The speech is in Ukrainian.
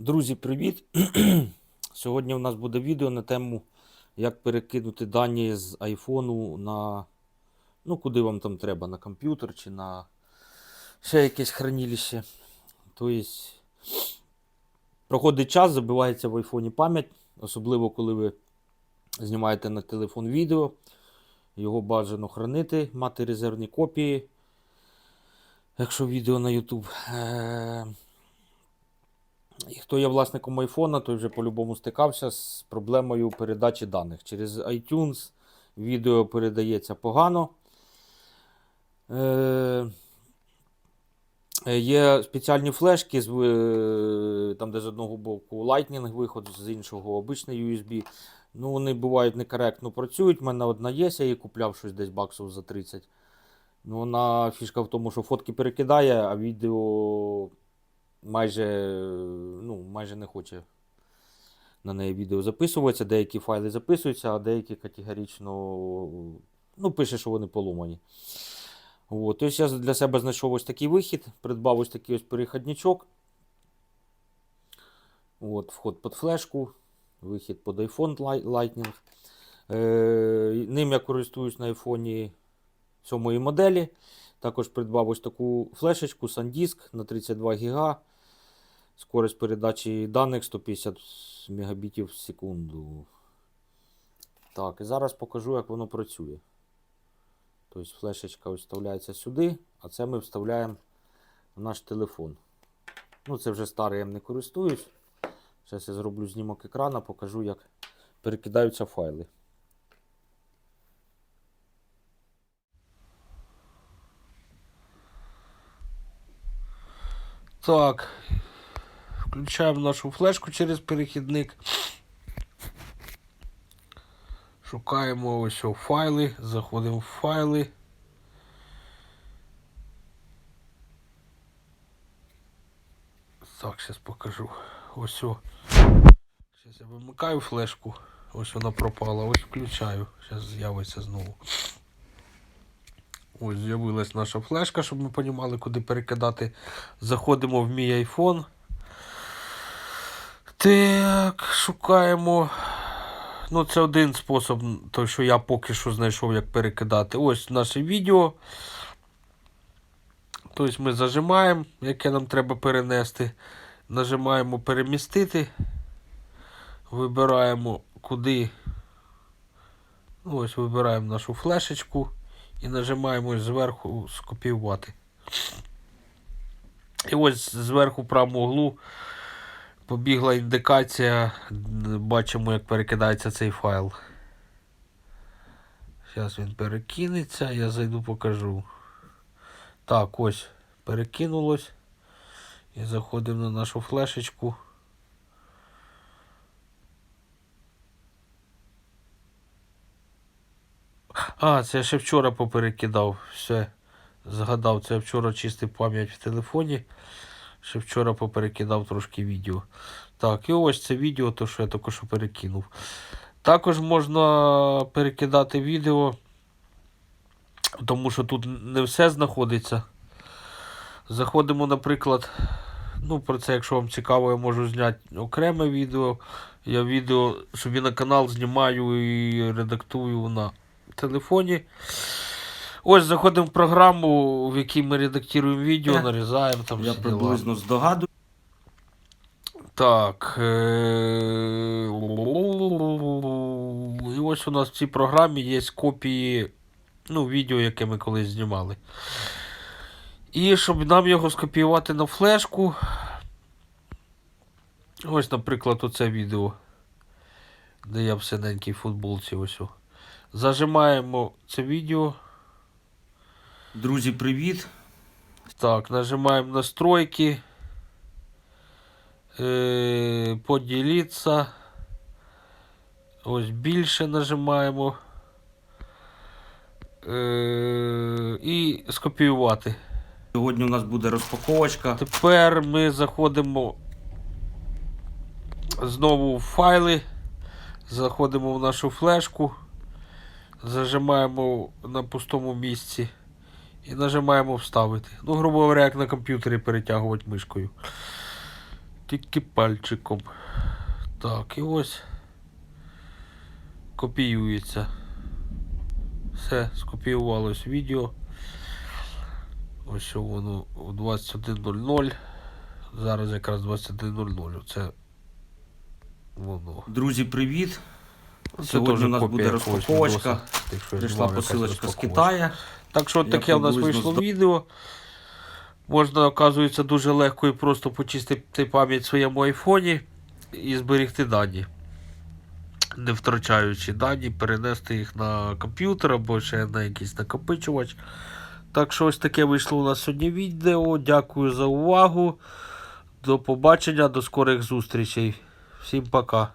Друзі, привіт! Сьогодні у нас буде відео на тему, як перекинути дані з айфону на. Ну, куди вам там треба, на комп'ютер чи на ще якесь хранилище. Тобто, проходить час, забивається в айфоні пам'ять, особливо коли ви знімаєте на телефон відео. Його бажано хранити, мати резервні копії. Якщо відео на YouTube. Е, і хто є власником айфона, той вже по-любому стикався з проблемою передачі даних. Через iTunes відео передається погано. Е, Є спеціальні флешки, е, там, де з одного боку Lightning виход, з іншого обичний USB. Ну, Вони бувають некоректно працюють. У мене одна є, я її купляв щось десь баксів за 30. Ну, Вона фішка в тому, що фотки перекидає, а відео майже, ну, майже не хоче на неї відео записуватися. Деякі файли записуються, а деякі категорично ну, пише, що вони поломані. От. Тобто я для себе знайшов ось такий вихід, придбав ось такий ось перехідничок. От, вход під флешку, вихід під iPhone Lightning. Е, Ним я користуюсь на айфоні сьомої моделі. Також придбав ось таку флешечку SanDisk на 32 ГБ. Скорость передачі даних 150 Мбіт в секунду. Так, і зараз покажу, як воно працює. Тобто флешечка вставляється сюди, а це ми вставляємо в наш телефон. Ну, це вже старий я не користуюсь. Зараз я зроблю знімок екрана, покажу, як перекидаються файли. Так, включаємо нашу флешку через перехідник. Шукаємо ось о файли, заходимо в файли. Так, зараз покажу. Ось о. Зараз я вимикаю флешку. Ось вона пропала. Ось включаю. Зараз з'явиться знову. Ось з'явилась наша флешка, щоб ми розуміли, куди перекидати. Заходимо в мій iPhone. Так, шукаємо. Ну, це один спосіб, той, що я поки що знайшов, як перекидати. Ось наше відео. Тобто ми зажимаємо, яке нам треба перенести. Нажимаємо перемістити. Вибираємо куди. Ось вибираємо нашу флешечку і нажимаємо зверху скопіювати. І ось зверху в правому углу побігла індикація. Бачимо, як перекидається цей файл. Зараз він перекинеться, я зайду покажу. Так, ось перекинулось. І заходимо на нашу флешечку. А, це я ще вчора поперекидав. Все. Згадав, це я вчора чистив пам'ять в телефоні. Ще вчора поперекидав трошки відео. Так, і ось це відео, то що я тільки що перекинув. Також можна перекидати відео, тому що тут не все знаходиться. Заходимо, наприклад, ну, про це, якщо вам цікаво, я можу зняти окреме відео. Я відео собі на канал знімаю і редактую на телефоні. Ось заходимо в програму, в якій ми редактуємо відео, нарізаємо там. Я приблизно здогадую. Так. І ось у нас в цій програмі є копії ну, відео, яке ми колись знімали. І щоб нам його скопіювати на флешку. Ось, наприклад, оце відео, де я в синенькій футболці. Ось. Зажимаємо це відео. Друзі, привіт. Так, нажимаємо настройки. Е, поділитися. Ось більше нажимаємо. Е, і скопіювати. Сьогодні у нас буде розпаковочка. Тепер ми заходимо знову в файли. Заходимо в нашу флешку. Зажимаємо на пустому місці. І нажимаємо вставити. Ну, грубо говоря, як на комп'ютері перетягувати мишкою. Тільки пальчиком. Так, і ось копіюється. Все, скопіювалось відео. Ось воно у 21.00. Зараз якраз 21.00. Це воно. Друзі, привіт! Це Сьогодні у нас буде розпаковочка. Прийшла посилочка з. Китаю. Так що от таке у нас вийшло відео. Можна, оказується, дуже легко і просто почистити пам'ять в своєму айфоні і зберегти дані. Не втрачаючи дані, перенести їх на комп'ютер або ще на якийсь накопичувач. Так що ось таке вийшло у нас сьогодні відео. Дякую за увагу. До побачення, до скорих зустрічей. Всім пока.